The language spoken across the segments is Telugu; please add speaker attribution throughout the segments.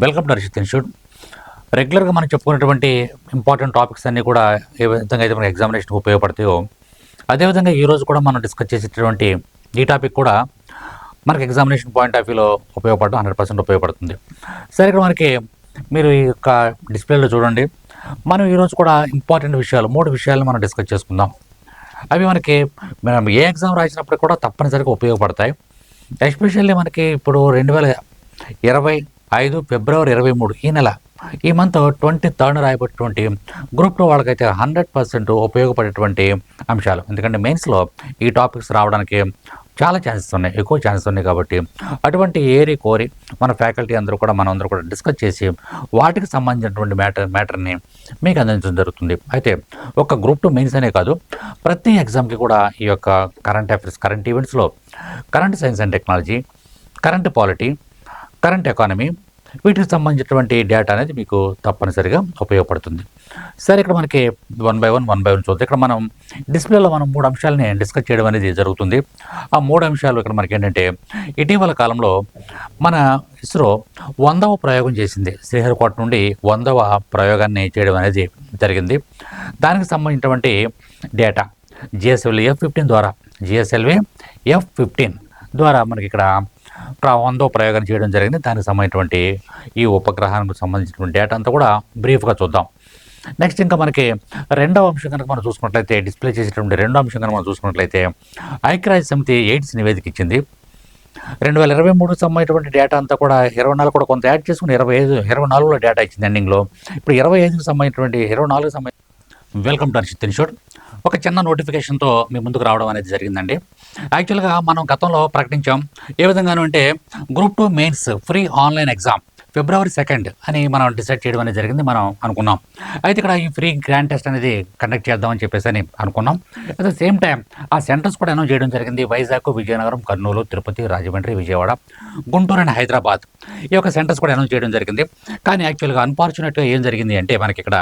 Speaker 1: వెల్కమ్ టు హర్షిత్ ఇన్స్టిట్యూట్ రెగ్యులర్గా మనం చెప్పుకున్నటువంటి ఇంపార్టెంట్ టాపిక్స్ అన్నీ కూడా ఏ విధంగా అయితే మనకి ఎగ్జామినేషన్కి ఉపయోగపడతాయో అదేవిధంగా ఈరోజు కూడా మనం డిస్కస్ చేసేటటువంటి ఈ టాపిక్ కూడా మనకి ఎగ్జామినేషన్ పాయింట్ ఆఫ్ వ్యూలో ఉపయోగపడడం హండ్రెడ్ పర్సెంట్ ఉపయోగపడుతుంది. సరే ఇక్కడ మనకి మీరు ఈ యొక్క డిస్ప్లేలో చూడండి. మనం ఈరోజు కూడా ఇంపార్టెంట్ విషయాలు మూడు విషయాలు మనం డిస్కస్ చేసుకుందాం. అవి మనకి మనం ఏ ఎగ్జామ్ రాసినప్పుడు కూడా తప్పనిసరిగా ఉపయోగపడతాయి. ఎస్పెషల్లీ మనకి ఇప్పుడు రెండు వేల ఇరవై ఐదు ఫిబ్రవరి ఇరవై మూడు ఈ నెల. ఈ మంత్ ట్వంటీ థర్డ్ రాయబడినటువంటి గ్రూప్ టూ వాళ్ళకైతే హండ్రెడ్ పర్సెంట్ ఉపయోగపడేటువంటి అంశాలు. ఎందుకంటే మెయిన్స్లో ఈ టాపిక్స్ రావడానికి చాలా ఛాన్సెస్ ఉన్నాయి ఎక్కువ ఛాన్సెస్ ఉన్నాయి కాబట్టి అటువంటి ఏరి కోరి మన ఫ్యాకల్టీ అందరూ కూడా మనం అందరూ కూడా డిస్కస్ చేసి వాటికి సంబంధించినటువంటి మ్యాటర్ మ్యాటర్ని మీకు అందించడం జరుగుతుంది. అయితే ఒక గ్రూప్ టూ మెయిన్స్ అనే కాదు ప్రతి ఎగ్జామ్కి కూడా ఈ యొక్క కరెంట్ అఫైర్స్ కరెంట్ ఈవెంట్స్లో current science and technology current polity current economy వీటికి సంబంధించినటువంటి డేటా అనేది మీకు తప్పనిసరిగా ఉపయోగపడుతుంది. సరే ఇక్కడ మనకి one by one one by one చూద్దాం. ఇక్కడ మనం డిస్ప్లేలో మనం మూడు అంశాలని డిస్కస్ చేయడం అనేది జరుగుతుంది. ఆ మూడు అంశాలు ఇక్కడ మనకి ఏంటంటే ఇటీవల కాలంలో మన ఇస్రో వందవ ప్రయోగం చేసింది. శ్రీహరికోట నుండి వందవ ప్రయోగాన్ని చేయడం అనేది జరిగింది. దానికి సంబంధించినటువంటి డేటా జిఎస్ఎల్వి ఎఫ్ ఫిఫ్టీన్ ద్వారా జిఎస్ఎల్వి ఎఫ్ ఫిఫ్టీన్ ద్వారా మనకి ఇక్కడ వందో ప్రయోగం చేయడం జరిగింది. దానికి సంబంధించినటువంటి ఈ ఉపగ్రహానికి సంబంధించినటువంటి డేటా అంతా కూడా బ్రీఫ్గా చూద్దాం. నెక్స్ట్ ఇంకా మనకి రెండవ అంశం కనుక మనం చూసుకున్నట్లయితే డిస్ప్లే చేసేటువంటి రెండో అంశం కనుక మనం చూసుకున్నట్లయితే ఐక్యరాజ్య సమితి ఎయిడ్స్ నివేదిక ఇచ్చింది. రెండు వేల ఇరవై మూడుకి సంబంధించినటువంటి డేటా అంతా కూడా ఇరవై నాలుగు కూడా కొంత యాడ్ చేసుకుని ఇరవై ఐదు ఇరవై నాలుగులో డేటా ఇచ్చింది ఎండింగ్లో ఇప్పుడు ఇరవై ఐదుకి సంబంధించినటువంటి ఇరవై నాలుగు సంబంధించి వెల్కమ్ టు అర్షిత్ ఇన్స్టిట్యూట్ ఒక చిన్న నోటిఫికేషన్తో మీ ముందుకు రావడం అనేది జరిగిందండి. యాక్చువల్గా మనం గతంలో ప్రకటించాం. ఏ విధంగాను అంటే group two mains free online exam. February second అని మనం డిసైడ్ చేయడం అనేది జరిగింది మనం అనుకున్నాం. అయితే ఇక్కడ ఈ ఫ్రీ గ్రాండ్ టెస్ట్ అనేది కండక్ట్ చేద్దామని చెప్పేసి అని అనుకున్నాం. అట్ ద సేమ్ టైం ఆ సెంటర్స్ కూడా అనౌన్స్ చేయడం జరిగింది. వైజాగ్ విజయనగరం కర్నూలు తిరుపతి రాజమండ్రి విజయవాడ గుంటూరు అండ్ హైదరాబాద్ ఈ యొక్క సెంటర్స్ కూడా అనౌన్స్ చేయడం జరిగింది. కానీ యాక్చువల్గా అన్ఫార్చునేట్గా ఏం జరిగింది అంటే మనకి ఇక్కడ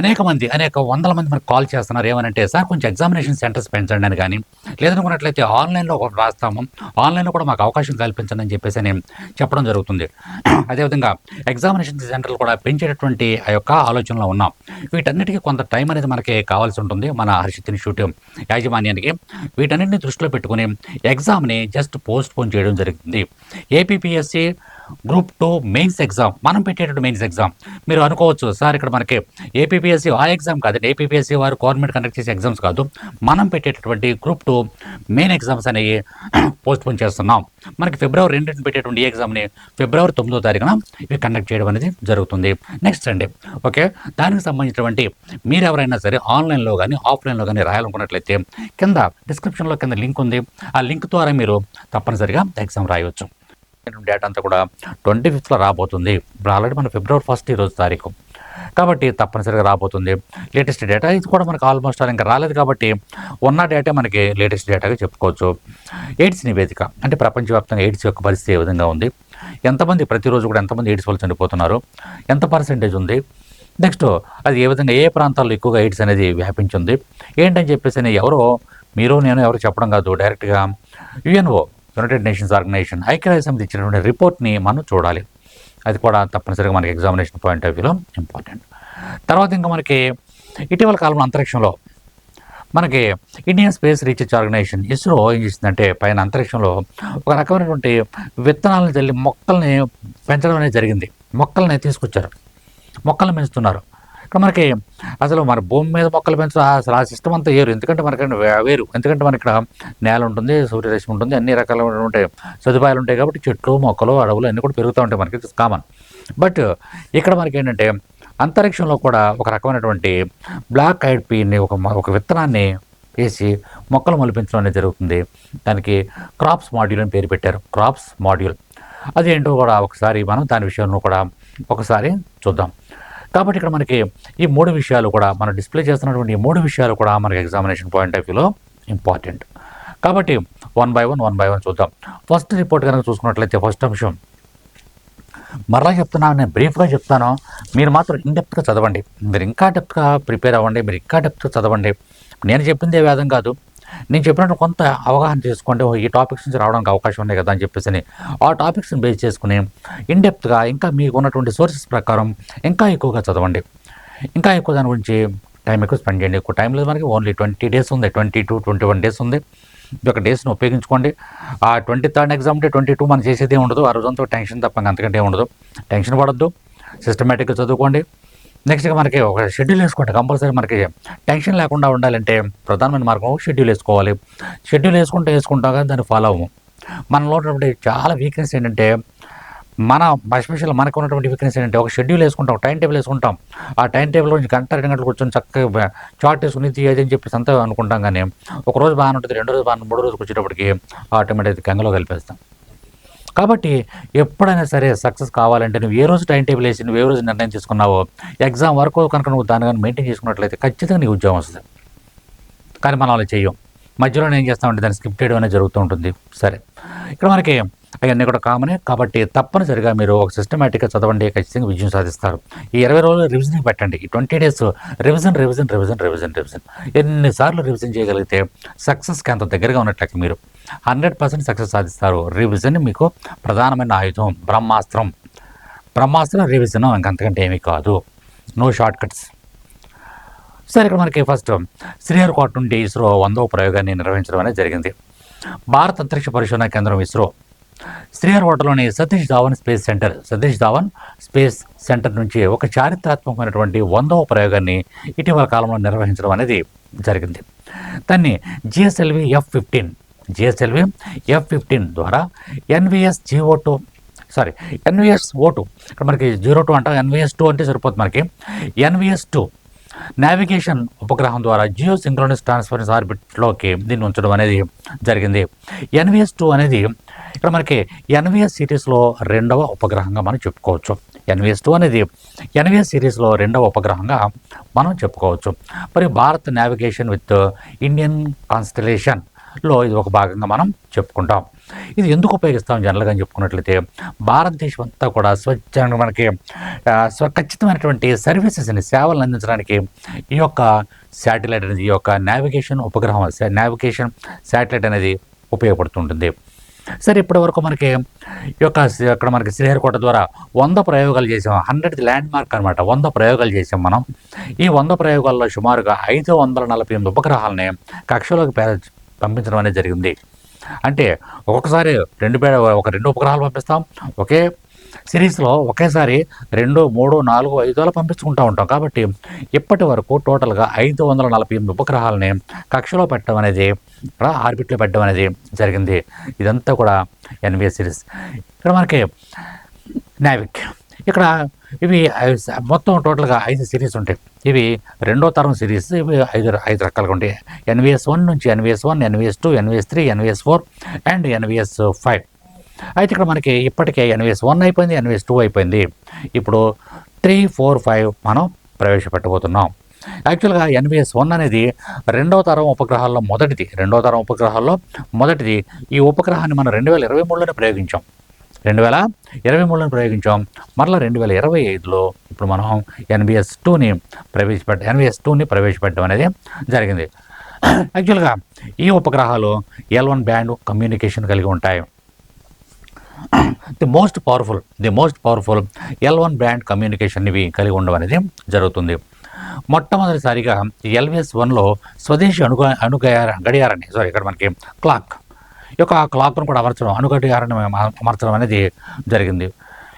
Speaker 1: అనేక మంది అనేక వందల మంది మనకు కాల్ చేస్తున్నారు. ఏమనంటే సార్ కొంచెం ఎగ్జామినేషన్ సెంటర్స్ పెంచండి అని కానీ లేదనుకున్నట్లయితే ఆన్లైన్లో రాస్తాము. ఆన్లైన్లో కూడా మాకు అవకాశం కల్పించండి అని చెప్పేసి అని చెప్పడం జరుగుతుంది. అదేవిధంగా ఎగ్జామినేషన్ సెంటర్లు కూడా పెంచేటటువంటి ఆ యొక్క ఆలోచనలో ఉన్నాం. వీటన్నిటికీ కొంత టైం అనేది మనకి కావాల్సి ఉంటుంది మన హర్షిత్ ఇన్స్టిట్యూట్ యాజమాన్యానికి వీటన్నిటిని దృష్టిలో పెట్టుకుని ఎగ్జామ్ని జస్ట్ పోస్ట్ పోన్ చేయడం జరిగింది. APPSC group two mains exam. మనం పెట్టేటువంటి మెయిన్స్ ఎగ్జామ్. మీరు అనుకోవచ్చు సార్ ఇక్కడ మనకి ఏపీపీఎస్సీ ఆ ఎగ్జామ్ కాదండి ఏపీపీఎస్సీ వారు గవర్నమెంట్ కండక్ట్ చేసే ఎగ్జామ్స్ కాదు. మనం పెట్టేటటువంటి గ్రూప్ టూ మెయిన్ ఎగ్జామ్స్ అనేవి పోస్ట్ పోన్ చేస్తున్నాం. మనకి ఫిబ్రవరి రెండు పెట్టేటువంటి ఈ ఎగ్జామ్ని ఫిబ్రవరి తొమ్మిదో తారీఖున ఇవి కండక్ట్ చేయడం అనేది జరుగుతుంది. నెక్స్ట్ అండి ఓకే? దానికి సంబంధించినటువంటి మీరు ఎవరైనా సరే ఆన్లైన్లో కానీ ఆఫ్లైన్లో కానీ రాయాలనుకున్నట్లయితే కింద డిస్క్రిప్షన్లో కింద లింక్ ఉంది. ఆ లింక్ ద్వారా మీరు తప్పనిసరిగా ఎగ్జామ్ రాయవచ్చు డేటా అంతా కూడా ట్వంటీ ఫిఫ్త్లో రాబోతుంది. ఇప్పుడు ఆల్రెడీ మన ఫిబ్రవరి ఫస్ట్ ఈరోజు తారీఖు. కాబట్టి తప్పనిసరిగా రాబోతుంది. లేటెస్ట్ డేటా ఇది కూడా మనకు ఆల్మోస్ట్ ఆల్ ఇంకా రాలేదు కాబట్టి ఉన్న డేటా మనకి లేటెస్ట్ డేటాగా చెప్పుకోవచ్చు. ఎయిడ్స్ నివేదిక. అంటే ప్రపంచవ్యాప్తంగా ఎయిడ్స్ యొక్క పరిస్థితి ఏ విధంగా ఉంది? ఎంతమంది ప్రతిరోజు కూడా ఎంతమంది ఎయిడ్స్ వల్ల చనిపోతున్నారు? ఎంత పర్సెంటేజ్ ఉంది? నెక్స్ట్ అది ఏ విధంగా ఏ ప్రాంతాల్లో ఎక్కువగా ఎయిడ్స్ అనేది వ్యాపించింది? ఏంటని చెప్పేసి అని ఎవరో మీరు నేను ఎవరు చెప్పడం కాదు. డైరెక్ట్గా యుఎన్ఓ యునైటెడ్ నేషన్స్ ఆర్గనైజేషన్ ఐక్యరాజ్య సమితి ఇచ్చినటువంటి రిపోర్ట్ని మనం చూడాలి. అది కూడా తప్పనిసరిగా మనకి ఎగ్జామినేషన్ పాయింట్ ఆఫ్ వ్యూలో ఇంపార్టెంట్ తర్వాత ఇంకా మనకి ఇటీవల కాలంలో అంతరిక్షంలో మనకి Indian space research organisation ISRO ఏం చేసిందంటే పైన అంతరిక్షంలో ఒక రకమైనటువంటి విత్తనాలను చల్లి మొక్కల్ని పెంచడం అనేది జరిగింది. మొక్కల్ని తీసుకొచ్చారు. మొక్కలను పెంచుతున్నారు. మనకి అసలు మన భూమి మీద మొక్కలు పెంచడం అసలు ఆ సిస్టమ్ అంతా వేరు. ఎందుకంటే మనకి వేరు. ఎందుకంటే మనకి ఇక్కడ నేల ఉంటుంది సూర్యరశ్మి ఉంటుంది అన్ని రకాలైనటువంటి సదుపాయాలు ఉంటాయి కాబట్టి చెట్లు మొక్కలు అడవులు అన్నీ కూడా పెరుగుతూ ఉంటాయి మనకి. కామన్ బట్ ఇక్కడ మనకి ఏంటంటే అంతరిక్షంలో కూడా ఒక రకమైనటువంటి బ్లాక్ ఐడ్ పీని ఒక ఒక విత్తనాన్ని వేసి మొక్కలు మొలిపించడం అనేది జరుగుతుంది. దానికి క్రాప్స్ మాడ్యూల్ అని పేరు పెట్టారు. క్రాప్స్ మాడ్యూల్ అదేంటో కూడా ఒకసారి మనం దాని విషయంలో కూడా ఒకసారి చూద్దాం. కాబట్టి ఇక్కడ మనకి ఈ మూడు విషయాలు కూడా మనం డిస్ప్లే చేస్తున్నటువంటి ఈ మూడు విషయాలు కూడా మనకి ఎగ్జామినేషన్ పాయింట్ ఆఫ్ వ్యూలో ఇంపార్టెంట్ కాబట్టి one by one one by one చూద్దాం. ఫస్ట్ రిపోర్ట్ కనుక చూసుకున్నట్లయితే ఫస్ట్ అంశం. మరలా చెప్తున్నాను నేను బ్రీఫ్గా చెప్తాను. మీరు మాత్రం ఇన్డెప్త్గా చదవండి. మీరు ఇంకా డెప్త్గా ప్రిపేర్ అవ్వండి. మీరు ఇంకా డెప్త్గా చదవండి. నేను చెప్పింది ఏ వేదం కాదు. నేను చెప్పినట్టు కొంత అవగాహన చేసుకోండి ఓ ఈ టాపిక్స్ నుంచి రావడానికి అవకాశం ఉంది కదా అని చెప్పేసి అని ఆ టాపిక్స్ని బేస్ చేసుకుని ఇన్డెప్త్గా ఇంకా మీకు ఉన్నటువంటి సోర్సెస్ ప్రకారం ఇంకా ఎక్కువగా చదవండి. ఇంకా ఎక్కువ దాని గురించి టైం ఎక్కువ స్పెండ్ చేయండి. ఎక్కువ టైం లేదు మనకి ఓన్లీ ట్వంటీ డేస్ ఉంది. Twenty two twenty one days ఉంది. ఈ యొక్క డేస్ని ఉపయోగించుకోండి. ఆ ట్వంటీ థర్డ్ ఎగ్జామ్ అంటే ట్వంటీ టూ మనం చేసేది ఉండదు. ఆ రోజంతా టెన్షన్ తప్ప అంతకంటే ఉండదు. టెన్షన్ పడద్దు. సిస్టమేటిక్గా చదువుకోండి. నెక్స్ట్గా మనకి ఒక షెడ్యూల్ వేసుకుంటే కంపల్సరీ మనకి టెన్షన్ లేకుండా ఉండాలంటే ప్రధానమైన మార్గం షెడ్యూల్ వేసుకోవాలి. షెడ్యూల్ వేసుకుంటే వేసుకుంటాం కానీ దాన్ని ఫాలో అవ్వము. మనలో ఉన్నటువంటి చాలా వీక్నెస్ ఏంటంటే మన ఎస్పెషల్ మనకు ఉన్నటువంటి వీక్నెస్ ఏంటంటే ఒక షెడ్యూల్ వేసుకుంటాం టైం టేబుల్ వేసుకుంటాం. ఆ టైం టేబుల్ నుంచి గంట రెండు గంటలు కూర్చొని చక్కగా చార్ట్ వేసుకుని ఇది చెప్పి అని చెప్పేసి అంతా అనుకుంటాం కానీ ఒక రోజు బాగానే ఉంటుంది రెండు రోజు బాగా మూడు రోజు వచ్చేటప్పటికి ఆటోమేటిక్ గంగలో కలిపేస్తాం. కాబట్టి ఎప్పుడైనా సరే సక్సెస్ కావాలంటే నువ్వు ఏ రోజు టైం టేబుల్ వేసి నువ్వు ఏ రోజు నిర్ణయం తీసుకున్నావో ఎగ్జామ్ వరకు కనుక నువ్వు దాని కానీ మెయింటైన్ చేసుకున్నట్లయితే ఖచ్చితంగా నీకు ఉద్యోగం వస్తుంది. కానీ మనం అలా చేయం మధ్యలో ఏం చేస్తామంటే దాన్ని స్కిప్ చేయడం అనేది జరుగుతూ ఉంటుంది. సరే. ఇక్కడ మనకి అవన్నీ కూడా కామనే కాబట్టి తప్పనిసరిగా మీరు ఒక సిస్టమేటిక్గా చదవండి ఖచ్చితంగా విజయం సాధిస్తారు. ఈ ఇరవై రోజులు రివిజన్ పెట్టండి. ఈ twenty days revision revision revision revision revision ఎన్నిసార్లు రివిజన్ చేయగలిగితే సక్సెస్కి అంత దగ్గరగా ఉన్నట్లయితే మీరు. హండ్రెడ్ పర్సెంట్ సక్సెస్ సాధిస్తారు. రివిజన్ మీకు ప్రధానమైన ఆయుధం బ్రహ్మాస్త్రం. బ్రహ్మాస్త్రం రివిజన్ ఇంకంతకంటే ఏమీ కాదు. నో షార్ట్ కట్స్ సరే ఇక్కడ మనకి ఫస్ట్ శ్రీహరికోట నుండి ఇస్రో వందవ ప్రయోగాన్ని నిర్వహించడం అనేది జరిగింది. భారత అంతరిక్ష పరిశోధన కేంద్రం ISRO. శ్రీహరికోటలోని Satish Dhawan space centre. Satish Dhawan space centre నుంచి ఒక చారిత్రాత్మకమైనటువంటి వందవ ప్రయోగాన్ని ఇటీవల కాలంలో నిర్వహించడం అనేది జరిగింది. దాన్ని GSLV F fifteen GSLV F fifteen ద్వారా NVS G O two sorry NVS O two ఇక్కడ మనకి జీరో టూ అంటాం. ఎన్విఎస్ టూ అంటే సరిపోతుంది మనకి. ఎన్విఎస్ టూ నావిగేషన్ ఉపగ్రహం ద్వారా జియో సింక్రోనస్ ట్రాన్స్ఫరెన్స్ ఆర్బిట్లోకి దీన్ని ఉంచడం అనేది జరిగింది. ఎన్విఎస్ టూ అనేది ఇక్కడ మనకి ఎన్విఎస్ సిరీస్లో రెండవ ఉపగ్రహంగా మనం చెప్పుకోవచ్చు. ఎన్విఎస్ టూ అనేది ఎన్విఎస్ సిరీస్లో రెండవ ఉపగ్రహంగా మనం చెప్పుకోవచ్చు. మరి Bharat navigation with Indian constellation లో ఇది ఒక భాగంగా మనం చెప్పుకుంటాం. ఇది ఎందుకు ఉపయోగిస్తాం జనరల్గా అని చెప్పుకున్నట్లయితే భారతదేశం అంతా కూడా స్వచ్ఛంగా మనకి ఖచ్చితమైనటువంటి సర్వీసెస్ని సేవలను అందించడానికి ఈ యొక్క శాటిలైట్ అనేది ఈ యొక్క నావిగేషన్ ఉపగ్రహం నావిగేషన్ శాటిలైట్ అనేది ఉపయోగపడుతుంటుంది. సరే ఇప్పటి వరకు మనకి ఈ యొక్క ఇక్కడ అక్కడ మనకి శ్రీహరికోట ద్వారా వంద ప్రయోగాలు చేసాం. హండ్రెడ్ ల్యాండ్ మార్క్ అనమాట వంద ప్రయోగాలు చేసాం మనం. ఈ వంద ప్రయోగాల్లో సుమారుగా ఐదు వందల నలభై ఎనిమిది ఉపగ్రహాలని కక్షలోకి పంపించడం అనేది జరిగింది. అంటే ఒక్కొక్కసారి రెండు పేడ ఒక రెండు ఉపగ్రహాలు పంపిస్తాం. ఒకే సిరీస్లో ఒకేసారి రెండు మూడు నాలుగు ఐదు అలా పంపించుకుంటూ ఉంటాం. కాబట్టి ఇప్పటి వరకు టోటల్గా ఐదు వందల నలభై ఎనిమిది ఉపగ్రహాలని కక్షలో పెట్టడం అనేది ఇక్కడ ఆర్బిట్లో పెట్టడం అనేది జరిగింది. ఇదంతా కూడా ఎన్విఎస్ సిరీస్. ఇక్కడ మనకి నావిక్. ఇక్కడ ఇవి మొత్తం టోటల్గా ఐదు సిరీస్ ఉంటాయి. ఇవి రెండో తరం సిరీస్ ఇవి ఐదు ఐదు రకాలుగా ఉంటాయి. ఎన్విఎస్ వన్ నుంచి NVS one NVS two NVS three NVS four and NVS five. అయితే ఇక్కడ మనకి ఇప్పటికే ఎన్విఎస్ వన్ అయిపోయింది ఎన్విఎస్ టూ అయిపోయింది. ఇప్పుడు త్రీ ఫోర్ ఫైవ్ మనం ప్రవేశపెట్టబోతున్నాం. యాక్చువల్గా ఎన్విఎస్ వన్ అనేది రెండవ తరం ఉపగ్రహాల్లో మొదటిది. రెండవ తరం ఉపగ్రహాల్లో మొదటిది. ఈ ఉపగ్రహాన్ని మనం రెండు వేల ఇరవై మూడులోనే ప్రయోగించాం. రెండు వేల ఇరవై మూడులో ప్రయోగించాం. మరలా రెండు వేల ఇరవై ఐదులో ఇప్పుడు మనం ఎన్బిఎస్ టూని ప్రవేశపెట్ట ఎన్బిఎస్ టూని ప్రవేశపెట్టడం అనేది జరిగింది. యాక్చువల్గా ఈ ఉపగ్రహాలు ఎల్ వన్ బ్యాండ్ కమ్యూనికేషన్ కలిగి ఉంటాయి. The most powerful the most powerful L one band communication ఇవి కలిగి ఉండడం అనేది జరుగుతుంది. మొట్టమొదటిసారిగా ఎల్విఎస్ వన్లో స్వదేశీ అనుగ అణుగయార గడియారాన్ని సారీ ఇక్కడ మనకి క్లాక్ యొక్క క్లాక్ను కూడా అమర్చడం అణుగడియారాన్ని అమ- అమర్చడం అనేది జరిగింది.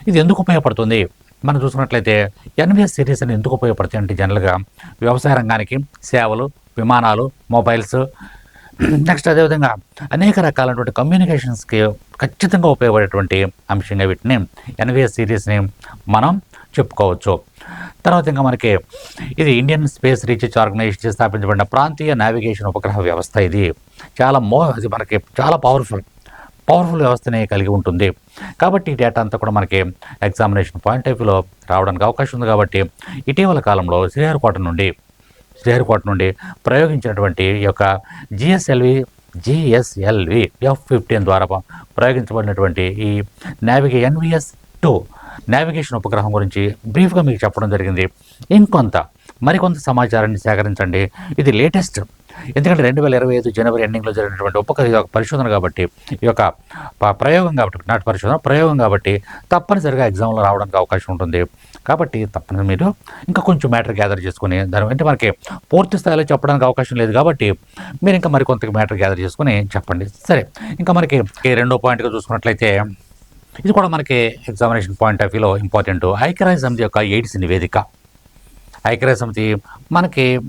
Speaker 1: ఇది ఎందుకు ఉపయోగపడుతుంది? మనం చూసుకున్నట్లయితే ఎన్విఎస్ సిరీస్ అని ఎందుకు ఉపయోగపడుతాయి అంటే జనరల్గా వ్యవసాయ రంగానికి సేవలు విమానాలు మొబైల్స్ నెక్స్ట్ అదేవిధంగా అనేక రకాలైనటువంటి కమ్యూనికేషన్స్కి ఖచ్చితంగా ఉపయోగపడేటువంటి అంశంగా వీటిని ఎన్విఎస్ సిరీస్ని మనం చెప్పుకోవచ్చు. తర్వాత ఇంకా మనకి ఇది ఇండియన్ స్పేస్ రీసెర్చ్ ఆర్గనైజేషన్ స్థాపించబడిన ప్రాంతీయ నావిగేషన్ ఉపగ్రహ వ్యవస్థ ఇది. చాలా మో అది మనకి చాలా పవర్ఫుల్ పవర్ఫుల్ వ్యవస్థని కలిగి ఉంటుంది. కాబట్టి ఈ డేటా అంతా కూడా మనకి ఎగ్జామినేషన్ పాయింట్ ఆఫ్ వ్యూలో రావడానికి అవకాశం ఉంది కాబట్టి ఇటీవల కాలంలో శ్రీహరికోట నుండి శ్రీహరికోట నుండి ప్రయోగించినటువంటి ఈ యొక్క జిఎస్ఎల్వి జిఎస్ఎల్వి ఎఫ్ ఫిఫ్టీన్ ద్వారా ప్రయోగించబడినటువంటి ఈ నావిగే ఎన్విఎస్ టూ నావిగేషన్ ఉపగ్రహం గురించి బ్రీఫ్గా మీకు చెప్పడం జరిగింది. ఇంకొంత మరికొంత సమాచారాన్ని సేకరించండి. ఇది లేటెస్ట్ ఎందుకంటే రెండు వేల ఇరవై ఐదు జనవరి ఎండింగ్లో జరిగినటువంటి ఉపక ఒక పరిశోధన కాబట్టి ఈ యొక్క ప- ప్రయోగం కాబట్టి నాటి పరిశోధన ప్రయోగం కాబట్టి తప్పనిసరిగా ఎగ్జామ్లో రావడానికి అవకాశం ఉంటుంది. కాబట్టి తప్పని మీరు ఇంకా కొంచెం మ్యాటర్ గ్యాదర్ చేసుకుని దాని అంటే మనకి పూర్తి స్థాయిలో చెప్పడానికి అవకాశం లేదు కాబట్టి మీరు ఇంకా మరి కొంత మ్యాటర్ గ్యాదర్ చేసుకుని చెప్పండి. సరే ఇంకా మనకి రెండో పాయింట్గా చూసుకున్నట్లయితే ఇది కూడా మనకి ఎగ్జామినేషన్ పాయింట్ ఆఫ్ వ్యూలో ఇంపార్టెంట్ ఐక్యరాజ్య సమితి యొక్క ఎయిడ్స్ నివేదిక. ఐక్యరాజ్య సమితి మనకి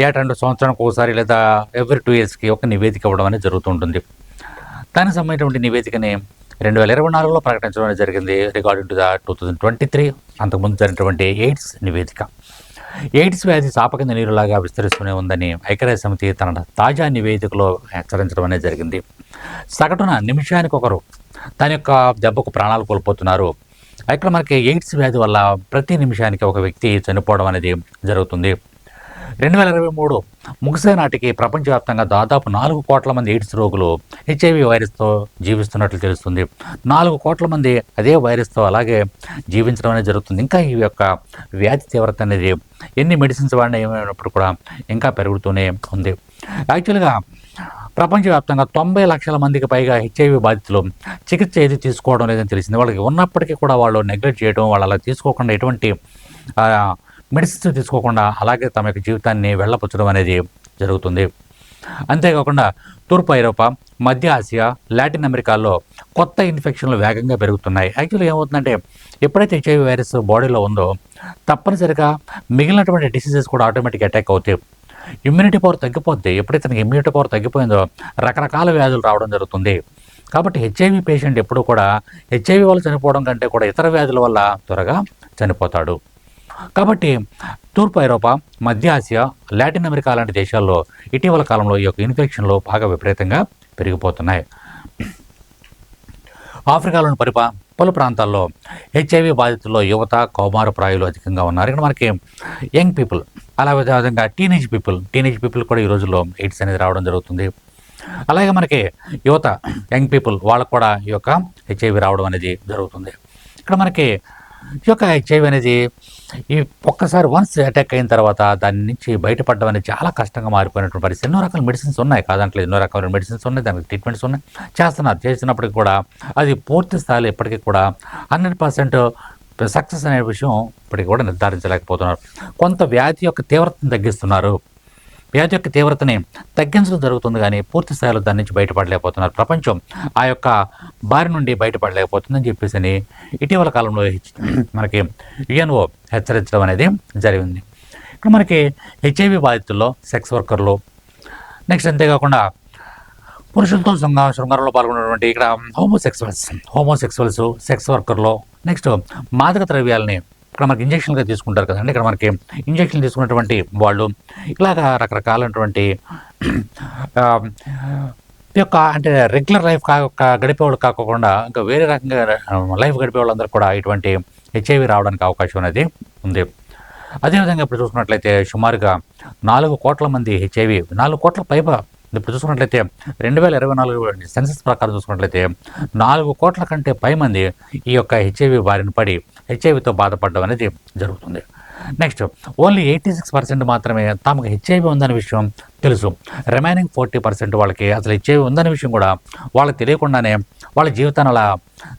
Speaker 1: డేటా రెండు సంవత్సరానికి ఒకసారి లేదా ఎవ్రీ టూ ఇయర్స్కి ఒక నివేదిక ఇవ్వడం అనేది జరుగుతుంటుంది. దానికి సంబంధించినటువంటి నివేదికని రెండు వేల ఇరవై నాలుగులో ప్రకటించడం జరిగింది. Recording to the two thousand twenty three అంతకుముందు జరిగినటువంటి ఎయిడ్స్ నివేదిక. ఎయిడ్స్ వ్యాధి సాపకింద నీరులాగా విస్తరిస్తూనే ఉందని ఐక్యరాజ్య సమితి తన తాజా నివేదికలో హెచ్చరించడం అనేది జరిగింది. సగటున నిమిషానికి ఒకరు దాని యొక్క దెబ్బకు ప్రాణాలు కోల్పోతున్నారు. ఇక్కడ మనకి ఎయిడ్స్ వ్యాధి వల్ల ప్రతి నిమిషానికి ఒక వ్యక్తి చనిపోవడం అనేది జరుగుతుంది. రెండు వేల ఇరవై మూడు ముగిసే నాటికి ప్రపంచవ్యాప్తంగా దాదాపు నాలుగు కోట్ల మంది ఎయిడ్స్ రోగులు హెచ్ఐవి వైరస్తో జీవిస్తున్నట్లు తెలుస్తుంది. నాలుగు కోట్ల మంది అదే వైరస్తో అలాగే జీవించడం అనేది జరుగుతుంది. ఇంకా ఈ యొక్క వ్యాధి తీవ్రత అనేది ఎన్ని మెడిసిన్స్ వాడినా ఏమైనప్పుడు కూడా ఇంకా పెరుగుతూనే ఉంది. యాక్చువల్గా ప్రపంచవ్యాప్తంగా తొంభై లక్షల మందికి పైగా హెచ్ఐవి బాధితులు చికిత్స ఏది తీసుకోవడం లేదని తెలిసింది. వాళ్ళకి ఉన్నప్పటికీ కూడా వాళ్ళు నెగ్లెక్ట్ చేయడం వాళ్ళు అలా తీసుకోకుండా ఎటువంటి మెడిసిన్స్ తీసుకోకుండా అలాగే తమ యొక్క జీవితాన్ని వెళ్ళపుచ్చడం అనేది జరుగుతుంది. అంతేకాకుండా తూర్పు ఐరోపా మధ్య ఆసియా లాటిన్ అమెరికాలో కొత్త ఇన్ఫెక్షన్లు వేగంగా పెరుగుతున్నాయి. యాక్చువల్లీ ఏమవుతుందంటే ఎప్పుడైతే హెచ్ఐవి వైరస్ బాడీలో ఉందో తప్పనిసరిగా మిగిలినటువంటి డిసీజెస్ కూడా ఆటోమేటిక్ అటాక్ అవుతాయి. ఇమ్యూనిటీ పవర్ తగ్గిపోద్ది. ఎప్పుడైతే ఇమ్యూనిటీ పవర్ తగ్గిపోయిందో రకరకాల వ్యాధులు రావడం జరుగుతుంది. కాబట్టి హెచ్ఐవి పేషెంట్ ఎప్పుడూ కూడా హెచ్ఐవి వల్ల చనిపోవడం కంటే కూడా ఇతర వ్యాధుల వల్ల త్వరగా చనిపోతాడు. కాబట్టి తూర్పు ఐరోపా మధ్య ఆసియా లాటిన్ అమెరికా లాంటి దేశాల్లో ఇటీవల కాలంలో ఈ యొక్క ఇన్ఫెక్షన్లు బాగా విపరీతంగా పెరిగిపోతున్నాయి. ఆఫ్రికాలోని పరిపా పలు ప్రాంతాల్లో హెచ్ఐవి బాధితుల్లో యువత కౌమార ప్రాయులు అధికంగా ఉన్నారు. ఇక్కడ మనకి యంగ్ పీపుల్ అలా విధంగా టీనేజ్ పీపుల్ టీనేజ్ పీపుల్ కూడా ఈ రోజుల్లో ఎయిడ్స్ అనేది రావడం జరుగుతుంది. అలాగే మనకి యువత యంగ్ పీపుల్ వాళ్ళకు కూడా ఈ యొక్క హెచ్ఐవి రావడం అనేది జరుగుతుంది. ఇక్కడ మనకి ఈ యొక్క హెచ్ఐవి అనేది ఈ ఒక్కసారి వన్స్ అటాక్ అయిన తర్వాత దాని నుంచి బయటపడడం అనేది చాలా కష్టంగా మారిపోయినటువంటి పరిస్థితి. ఎన్నో రకాల మెడిసిన్స్ ఉన్నాయి కాదంటే ఎన్నో రకాల మెడిసిన్స్ ఉన్నాయి. దానికి ట్రీట్మెంట్స్ ఉన్నాయి. చేస్తున్నారు. చేసినప్పటికీ కూడా అది పూర్తి స్థాయిలో ఇప్పటికీ కూడా హండ్రెడ్ పర్సెంట్ సక్సెస్ అనే విషయం ఇప్పటికీ కూడా నిర్ధారించలేకపోతున్నారు. కొంత వ్యాధి యొక్క తీవ్రతను తగ్గిస్తున్నారు. వ్యాధి యొక్క తీవ్రతని తగ్గించడం జరుగుతుంది కానీ పూర్తి స్థాయిలో దాని నుంచి బయటపడలేకపోతున్నారు. ప్రపంచం ఆ యొక్క బారి నుండి బయటపడలేకపోతుందని చెప్పేసి అని ఇటీవల కాలంలో హెచ్- మనకి యుఎన్ఓ హెచ్చరించడం అనేది జరిగింది. ఇక్కడ మనకి హెచ్ఐవి బాధితుల్లో సెక్స్ వర్కర్లు నెక్స్ట్ అంతేకాకుండా పురుషులతో శృంగ శృంగారంలో పాల్గొన్నటువంటి ఇక్కడ హోమోసెక్సువల్స్ హోమోసెక్సువల్స్ సెక్స్ వర్కర్లు నెక్స్ట్ మాదక ద్రవ్యాలని ఇక్కడ మనకి ఇంజక్షన్గా తీసుకుంటారు కదండి. ఇక్కడ మనకి ఇంజక్షన్ తీసుకున్నటువంటి వాళ్ళు ఇలాగా రకరకాలైనటువంటి ఈ యొక్క అంటే రెగ్యులర్ లైఫ్ కా గడిపేవాళ్ళు కాకుండా ఇంకా వేరే రకంగా లైఫ్ గడిపే వాళ్ళందరూ కూడా ఇటువంటి హెచ్ఐవి రావడానికి అవకాశం అనేది ఉంది. అదేవిధంగా ఇప్పుడు చూసుకున్నట్లయితే సుమారుగా నాలుగు కోట్ల మంది హెచ్ఐవి నాలుగు కోట్ల పైగా ఇప్పుడు చూసుకున్నట్లయితే రెండు వేల ఇరవై నాలుగు సెన్సెస్ ప్రకారం చూసుకున్నట్లయితే నాలుగు కోట్ల కంటే పై మంది ఈ యొక్క హెచ్ఐవి బారిన పడి హెచ్ఐవితో బాధపడడం అనేది జరుగుతుంది. Next only eighty six percent మాత్రమే తమకు హెచ్ఐవి ఉందనే విషయం తెలుసు. రిమైనింగ్ ఫోర్టీ పర్సెంట్ వాళ్ళకి అసలు హెచ్ఐవి ఉందనే విషయం కూడా వాళ్ళకి తెలియకుండానే వాళ్ళ జీవితాన్ని అలా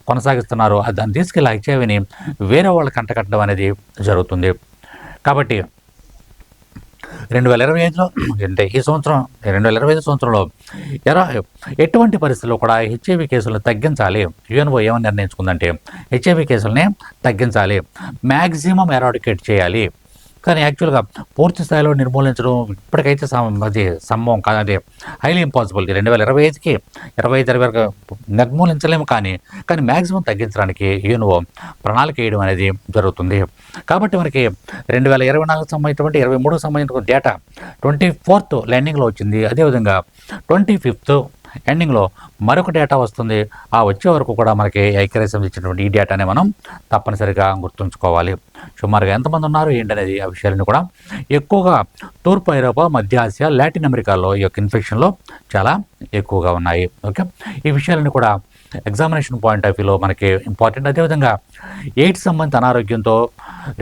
Speaker 1: కొనసాగిస్తున్నారు. దాన్ని తీసుకెళ్ళి హెచ్ఐవిని వేరే వాళ్ళకి అంటకట్టడం అనేది జరుగుతుంది. కాబట్టి రెండు వేల ఇరవై ఐదులో అంటే ఈ సంవత్సరం రెండు వేల ఇరవై ఐదు సంవత్సరంలో ఎరా ఎటువంటి పరిస్థితుల్లో కూడా హెచ్ఐవి కేసులను తగ్గించాలి? యుఎన్ఓ ఏమని నిర్ణయించుకుందంటే హెచ్ఐవి కేసులని తగ్గించాలి. మ్యాక్సిమం ఎరాడికేట్ చేయాలి. కానీ యాక్చువల్గా పూర్తి స్థాయిలో నిర్మూలించడం ఇప్పటికైతే సం- అది సంభవం కాదు అంటే హైలీ ఇంపాసిబుల్ రెండు వేల ఇరవై ఐదుకి ఇరవై ఐదు ఇరవై వరకు నిర్మూలించలేము కానీ కానీ మ్యాక్సిమం తగ్గించడానికి యూఎన్ఓ ప్రణాళిక వేయడం అనేది జరుగుతుంది. కాబట్టి మనకి రెండు వేల ఇరవై నాలుగు సంబంధించినటువంటి ఇరవై మూడుకు సంబంధించిన డేటా ట్వంటీ ఫోర్త్ ల్యాండింగ్లో వచ్చింది. అదేవిధంగా ట్వంటీ ఫిఫ్త్ ఎండింగ్లో మరొక డేటా వస్తుంది. ఆ వచ్చే వరకు కూడా మనకి ఐక్యరాజ్యం ఇచ్చినటువంటి ఈ డేటాని మనం తప్పనిసరిగా గుర్తుంచుకోవాలి. సుమారుగా ఎంతమంది ఉన్నారు? ఏంటనేది ఆ విషయాలను కూడా ఎక్కువగా తూర్పు ఐరోపా మధ్య ఆసియా లాటిన్ అమెరికాలో ఈ యొక్క ఇన్ఫెక్షన్లో చాలా ఎక్కువగా ఉన్నాయి. ఓకే? ఈ విషయాలను కూడా ఎగ్జామినేషన్ పాయింట్ ఆఫ్ వ్యూలో మనకి ఇంపార్టెంట్ అదేవిధంగా ఎయిడ్స్ సంబంధిత అనారోగ్యంతో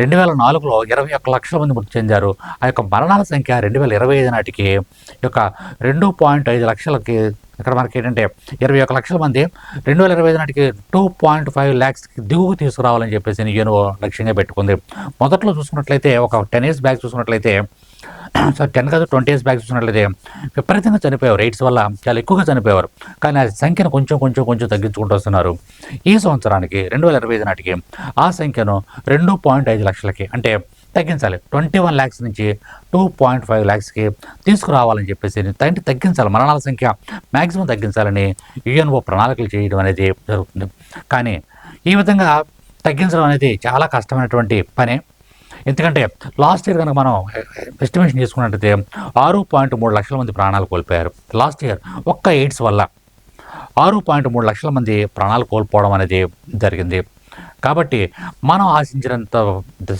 Speaker 1: రెండు వేల నాలుగులో ఇరవై ఒక్క లక్షల మంది మృతి చెందారు. ఆ యొక్క మరణాల సంఖ్య రెండు వేల ఇరవై ఐదు నాటికి యొక్క రెండు పాయింట్ ఐదు లక్షలకి ఇక్కడ మనకి ఏంటంటే ఇరవై ఒక్క లక్షల మంది రెండు వేల ఇరవై ఐదు నాటికి టూ పాయింట్ ఫైవ్ ల్యాక్స్కి దిగువ తీసుకురావాలని చెప్పేసి యూనివో లక్ష్యంగా పెట్టుకుంది. మొదట్లో చూసుకున్నట్లయితే ఒక టెన్ ఇయర్స్ బ్యాక్ చూసుకున్నట్లయితే సో టెన్ కాదు ట్వంటీ ఇయర్స్ బ్యాక్ చూసినట్లయితే విపరీతంగా చనిపోయేవారు ఎయిడ్స్ వల్ల చాలా ఎక్కువగా చనిపోయేవారు. కానీ ఆ సంఖ్యను కొంచెం కొంచెం కొంచెం తగ్గించుకుంటూ వస్తున్నారు. ఈ సంవత్సరానికి రెండు వేల ఇరవై ఐదు నాటికి ఆ సంఖ్యను రెండు పాయింట్ ఐదు లక్షలకి అంటే తగ్గించాలి. ట్వంటీ వన్ ల్యాక్స్ నుంచి టూ పాయింట్ ఫైవ్ ల్యాక్స్కి తీసుకురావాలని చెప్పేసి తగ్గి తగ్గించాలి. మరణాల సంఖ్య మ్యాక్సిమం తగ్గించాలని యుఎన్ఓ ప్రణాళికలు చేయడం అనేది జరుగుతుంది. కానీ ఈ విధంగా తగ్గించడం అనేది చాలా కష్టమైనటువంటి పని. ఎందుకంటే లాస్ట్ ఇయర్ కనుక మనం ఎస్టిమేషన్ చేసుకున్నట్టయితే ఆరు పాయింట్ మూడు లక్షల మంది ప్రాణాలు కోల్పోయారు. లాస్ట్ ఇయర్ ఒక్క ఎయిడ్స్ వల్ల ఆరు పాయింట్ మూడు లక్షల మంది ప్రాణాలు కోల్పోవడం అనేది జరిగింది. కాబట్టి మనం ఆశించినంత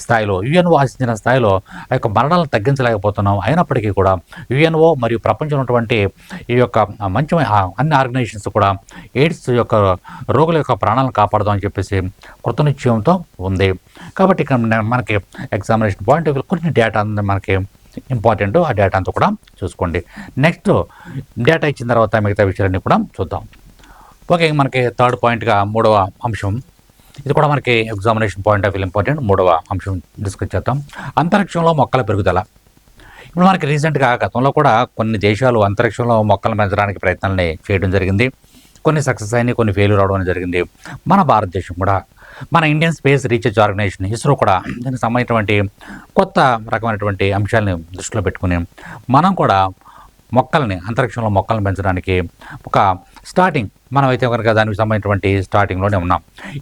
Speaker 1: స్థాయిలో యుఎన్ఓ ఆశించిన స్థాయిలో ఆ యొక్క మరణాలను తగ్గించలేకపోతున్నాం. అయినప్పటికీ కూడా యుఎన్ఓ మరియు ప్రపంచంలో ఉన్నటువంటి ఈ యొక్క మంచి అన్ని ఆర్గనైజేషన్స్ కూడా ఎయిడ్స్ యొక్క రోగుల యొక్క ప్రాణాలను కాపాడదాం అని చెప్పేసి కృతనిశ్చయంతో ఉంది. కాబట్టి ఇక్కడ మనకి ఎగ్జామినేషన్ పాయింట్ కొన్ని డేటా మనకి ఇంపార్టెంట్. ఆ డేటా అంతా కూడా చూసుకోండి. నెక్స్ట్ డేటా ఇచ్చిన తర్వాత మిగతా విషయాలన్నీ కూడా చూద్దాం. ఓకే మనకి థర్డ్ పాయింట్గా మూడవ అంశం. ఇది కూడా మనకి examination point of view important మూడవ అంశం డిస్కస్ చేద్దాం. అంతరిక్షంలో మొక్కల పెరుగుదల. ఇప్పుడు మనకి రీసెంట్గా గతంలో కూడా కొన్ని దేశాలు అంతరిక్షంలో మొక్కలు పెంచడానికి ప్రయత్నాలని చేయడం జరిగింది. కొన్ని సక్సెస్ అయినాయి కొన్ని ఫెయిల్యూర్ అవడం జరిగింది. మన భారతదేశం కూడా మన Indian space research organisation ISRO కూడా దీనికి సంబంధించినటువంటి కొత్త రకమైనటువంటి అంశాలను దృష్టిలో పెట్టుకుని మనం కూడా మొక్కల్ని అంతరిక్షంలో మొక్కలను పెంచడానికి ఒక స్టార్టింగ్ మనమైతే కనుక దానికి సంబంధించినటువంటి స్టార్టింగ్లోనే ఉన్నాం.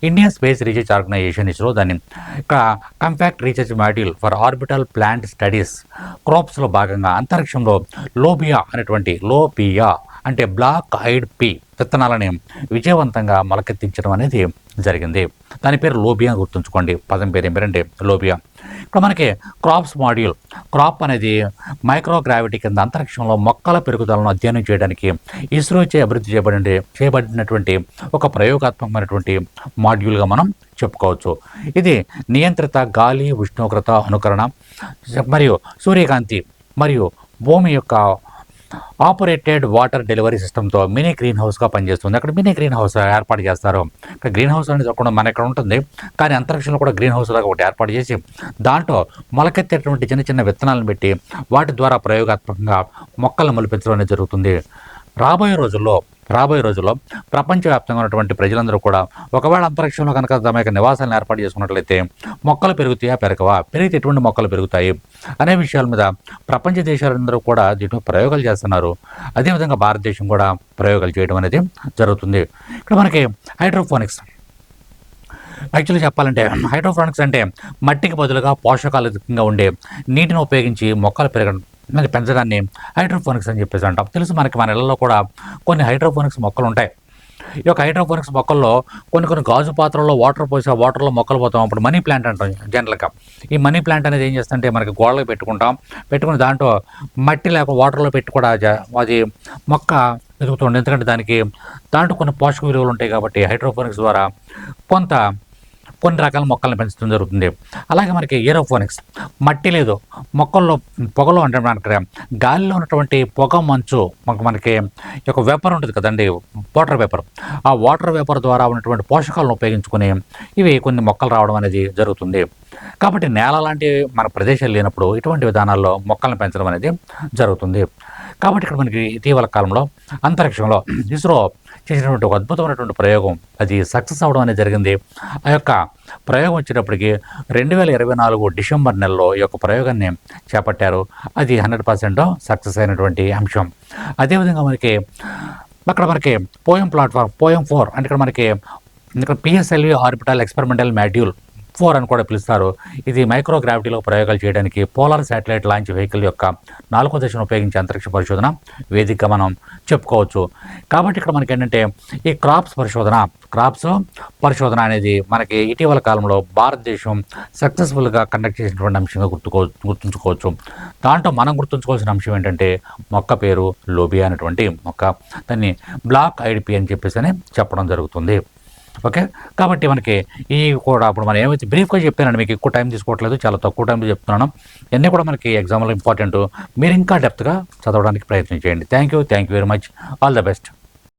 Speaker 1: Indian space research organisation ISRO దాన్ని ఇక్కడ compact research module for orbital plant studies క్రాప్స్లో భాగంగా అంతరిక్షంలో లోబియా అనేటువంటి లోబియా అంటే బ్లాక్ ఐడ్ పీ విత్తనాలని విజయవంతంగా మొలకెత్తించడం అనేది జరిగింది. దాని పేరు లోబియా గుర్తుంచుకోండి. పదం పేరు ఏం పేరంటే లోబియా. ఇప్పుడు మనకి క్రాప్స్ మాడ్యూల్ క్రాప్ అనేది మైక్రోగ్రావిటీ కింద అంతరిక్షంలో మొక్కల పెరుగుదలను అధ్యయనం చేయడానికి ఇస్రోచే అభివృద్ధి చేయబడి చేయబడినటువంటి ఒక ప్రయోగాత్మకమైనటువంటి మాడ్యూల్గా మనం చెప్పుకోవచ్చు. ఇది నియంత్రిత గాలి ఉష్ణోగ్రత అనుకరణ మరియు సూర్యకాంతి మరియు భూమి యొక్క ఆపరేటెడ్ వాటర్ డెలివరీ సిస్టమ్తో మినీ గ్రీన్ హౌస్గా పనిచేస్తుంది. అక్కడ మినీ గ్రీన్ హౌస్ ఏర్పాటు చేస్తారు. ఇక్కడ గ్రీన్ హౌస్ అనేది కూడా మన ఇక్కడ ఉంటుంది. కానీ అంతరిక్షంలో కూడా గ్రీన్ హౌస్ లాగా ఒకటి ఏర్పాటు చేసి దాంట్లో మొలకెత్తేటువంటి చిన్న చిన్న విత్తనాలను పెట్టి వాటి ద్వారా ప్రయోగాత్మకంగా మొక్కలను మొలిపించడం అనేది జరుగుతుంది. రాబోయే రోజుల్లో రాబోయే రోజుల్లో ప్రపంచవ్యాప్తంగా ఉన్నటువంటి ప్రజలందరూ కూడా ఒకవేళ అంతరిక్షంలో కనుక తమ యొక్క నివాసాలను ఏర్పాటు చేసుకున్నట్లయితే మొక్కలు పెరుగుతాయా పెరగవా? పెరిగితే ఎటువంటి మొక్కలు పెరుగుతాయి? అనే విషయాల మీద ప్రపంచ దేశాలందరూ కూడా దీంట్లో ప్రయోగాలు చేస్తున్నారు. అదేవిధంగా భారతదేశం కూడా ప్రయోగాలు చేయడం అనేది జరుగుతుంది. ఇక్కడ మనకి హైడ్రోఫోనిక్స్ యాక్చువల్లీ చెప్పాలంటే హైడ్రోఫోనిక్స్ అంటే మట్టికి బదులుగా పోషకాలు అధికంగా ఉండే నీటిని ఉపయోగించి మొక్కలు పెరగడం మరి పెంచడాన్ని హైడ్రోఫోనిక్స్ అని చెప్పేసి అంటాం. తెలుసు మనకి మన ఇళ్ళలో కూడా కొన్ని హైడ్రోఫోనిక్స్ మొక్కలు ఉంటాయి. ఈ యొక్క హైడ్రోఫోనిక్స్ మొక్కల్లో కొన్ని కొన్ని గాజు పాత్రల్లో వాటర్ పోసి ఆ వాటర్లో మొక్కలు పోతాం. అప్పుడు మనీ ప్లాంట్ అంటాం జనరల్గా. ఈ మనీ ప్లాంట్ అనేది ఏం చేస్తుంటే మనకి గోడలకు పెట్టుకుంటాం. పెట్టుకుని దాంట్లో మట్టి లేక వాటర్లో పెట్టి కూడా అది మొక్క ఎదుగుతుంది. ఎందుకంటే దానికి దాంట్లో కొన్ని పోషక విలువలు ఉంటాయి కాబట్టి హైడ్రోఫోనిక్స్ ద్వారా కొంత కొన్ని రకాల మొక్కలను పెంచడం జరుగుతుంది. అలాగే మనకి ఏరోఫోనిక్స్ మట్టి లేదు మొక్కల్లో పొగలో అంటే మనకి గాలిలో ఉన్నటువంటి పొగ మంచు మనకి యొక్క వేపర్ ఉంటుంది కదండి వాటర్ వేపర్. ఆ వాటర్ వేపర్ ద్వారా ఉన్నటువంటి పోషకాలను ఉపయోగించుకుని ఇవి కొన్ని మొక్కలు రావడం అనేది జరుగుతుంది. కాబట్టి నేల లాంటి మన ప్రదేశాలు లేనప్పుడు ఇటువంటి విధానాల్లో మొక్కలను పెంచడం అనేది జరుగుతుంది. కాబట్టి ఇక్కడ మనకి ఇటీవల కాలంలో అంతరిక్షంలో ఇస్రో చేసినటువంటి ఒక అద్భుతమైనటువంటి ప్రయోగం అది సక్సెస్ అవడం అనేది జరిగింది. ఆ యొక్క ప్రయోగం వచ్చేటప్పటికి రెండు వేల ఇరవై నాలుగు డిసెంబర్ నెలలో ఈ యొక్క ప్రయోగాన్ని చేపట్టారు. అది హండ్రెడ్ పర్సెంట్ సక్సెస్ అయినటువంటి అంశం. అదేవిధంగా మనకి అక్కడ మనకి పోయం ప్లాట్ఫామ్ పోయం ఫోర్ అంటే ఇక్కడ మనకి ఇక్కడ PSLV orbital experimental module four అని కూడా పిలుస్తారు. ఇది మైక్రో గ్రావిటీలో ప్రయోగాలు చేయడానికి పోలార్ శాటిలైట్ లాంచ్ వెహికల్ యొక్క నాలుగో దశను ఉపయోగించే అంతరిక్ష పరిశోధన వేదిక మనం చెప్పుకోవచ్చు. కాబట్టి ఇక్కడ మనకి ఏంటంటే ఈ క్రాప్స్ పరిశోధన క్రాప్స్ పరిశోధన అనేది మనకి ఇటీవల కాలంలో భారతదేశం సక్సెస్ఫుల్గా కండక్ట్ చేసినటువంటి అంశంగా గుర్తుకో గుర్తుంచుకోవచ్చు. దాంట్లో మనం గుర్తుంచుకోవాల్సిన అంశం ఏంటంటే మొక్క పేరు లోబియా అనేటువంటి మొక్క. దాన్ని బ్లాక్ ఐడిపి అని చెప్పేసి అని చెప్పడం జరుగుతుంది. ఓకే? కాబట్టి మనకి ఈ కూడా అప్పుడు మనం ఏమైతే బ్రీఫ్గా చెప్పానండి మీకు ఎక్కువ టైం తీసుకోవట్లేదు చాలా తక్కువ టైంలో చెప్తున్నాను. ఇవన్నీ కూడా మనకి ఎగ్జామ్లో ఇంపార్టెంట్ మీరు ఇంకా డెప్త్గా చదవడానికి ప్రయత్నం చేయండి. Thank you thank you very much all the best